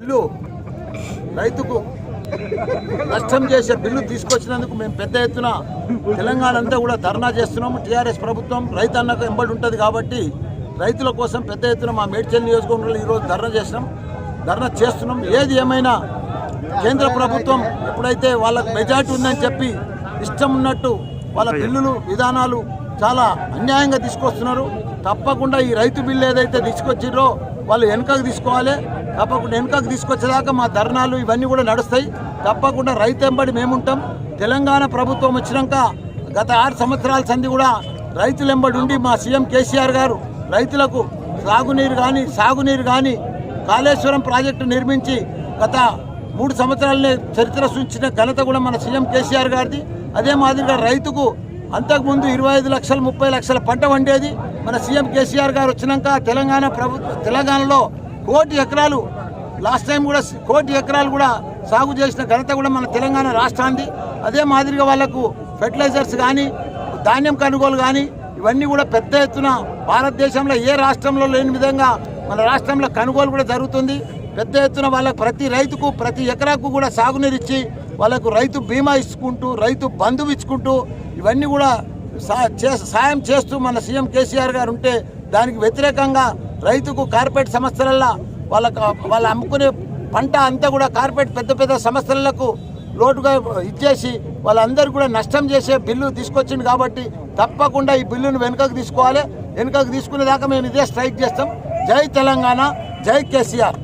Bill. రైతుకు నష్టం చేసే బిల్లు తీసుకొచ్చినందుకు మేము పెద్ద ఎత్తున తెలంగాణ అంతా కూడా ధర్నా చేస్తున్నాము. టీఆర్ఎస్ ప్రభుత్వం రైతు అన్నకు ఎంబడి ఉంటుంది కాబట్టి రైతుల కోసం పెద్ద ఎత్తున మా మేడ్చల్ నియోజకవర్గంలో ఈరోజు ధర్నా చేసినాం ధర్నా చేస్తున్నాం. ఏది ఏమైనా కేంద్ర ప్రభుత్వం ఎప్పుడైతే వాళ్ళకు మెజార్టీ ఉందని చెప్పి ఇష్టం ఉన్నట్టు వాళ్ళ బిల్లులు విధానాలు చాలా అన్యాయంగా తీసుకొస్తున్నారు. తప్పకుండా ఈ రైతు బిల్లు ఏదైతే తీసుకొచ్చిర్రో వాళ్ళు వెనుకకు తీసుకోవాలి. తప్పకుండా వెనుకకు తీసుకొచ్చేదాకా మా ధర్నాలు ఇవన్నీ కూడా నడుస్తాయి. తప్పకుండా రైతు మేముంటాం. తెలంగాణ ప్రభుత్వం వచ్చినాక గత ఆరు సంవత్సరాల సంధి కూడా రైతులెంబడి ఉండి మా సీఎం కేసీఆర్ గారు రైతులకు సాగునీరు కానీ సాగునీరు కానీ కాళేశ్వరం ప్రాజెక్టు నిర్మించి గత మూడు సంవత్సరాలనే చరిత్ర సూచించిన ఘనత కూడా మన సీఎం కేసీఆర్ గారిది. అదే మాదిరిగా రైతుకు అంతకుముందు ఇరవై ఐదు లక్షలు ముప్పై లక్షల పంట వండేది. మన సీఎం కేసీఆర్ గారు వచ్చినాక తెలంగాణ ప్రభుత్వ తెలంగాణలో కోటి ఎకరాలు లాస్ట్ టైం కూడా కోటి ఎకరాలు కూడా సాగు చేసిన ఘనత కూడా మన తెలంగాణ రాష్ట్రాన్ని అదే మాదిరిగా వాళ్ళకు ఫెర్టిలైజర్స్ కానీ ధాన్యం కొనుగోలు కానీ ఇవన్నీ కూడా పెద్ద ఎత్తున భారతదేశంలో ఏ రాష్ట్రంలో లేని విధంగా మన రాష్ట్రంలో కొనుగోలు కూడా జరుగుతుంది. పెద్ద ఎత్తున వాళ్ళకు ప్రతి రైతుకు ప్రతి ఎకరాకు కూడా సాగునీరు ఇచ్చి వాళ్ళకు రైతు బీమా ఇచ్చుకుంటూ రైతు బంధువు ఇచ్చుకుంటూ ఇవన్నీ కూడా సాయం చేస్తూ మన సీఎం కేసీఆర్ గారు ఉంటే దానికి వ్యతిరేకంగా రైతుకు కార్పొరేట్ సంస్థలల్లో వాళ్ళకు వాళ్ళు అమ్ముకునే పంట అంతా కూడా కార్పొరేట్ పెద్ద పెద్ద సంస్థలకు లోటుగా ఇచ్చేసి వాళ్ళందరూ కూడా నష్టం చేసే బిల్లు తీసుకొచ్చింది కాబట్టి తప్పకుండా ఈ బిల్లును వెనుకకు తీసుకోవాలి. వెనుకకు తీసుకునేదాకా మేము ఇదే స్ట్రైక్ చేస్తాం. జై తెలంగాణ జై కేసీఆర్.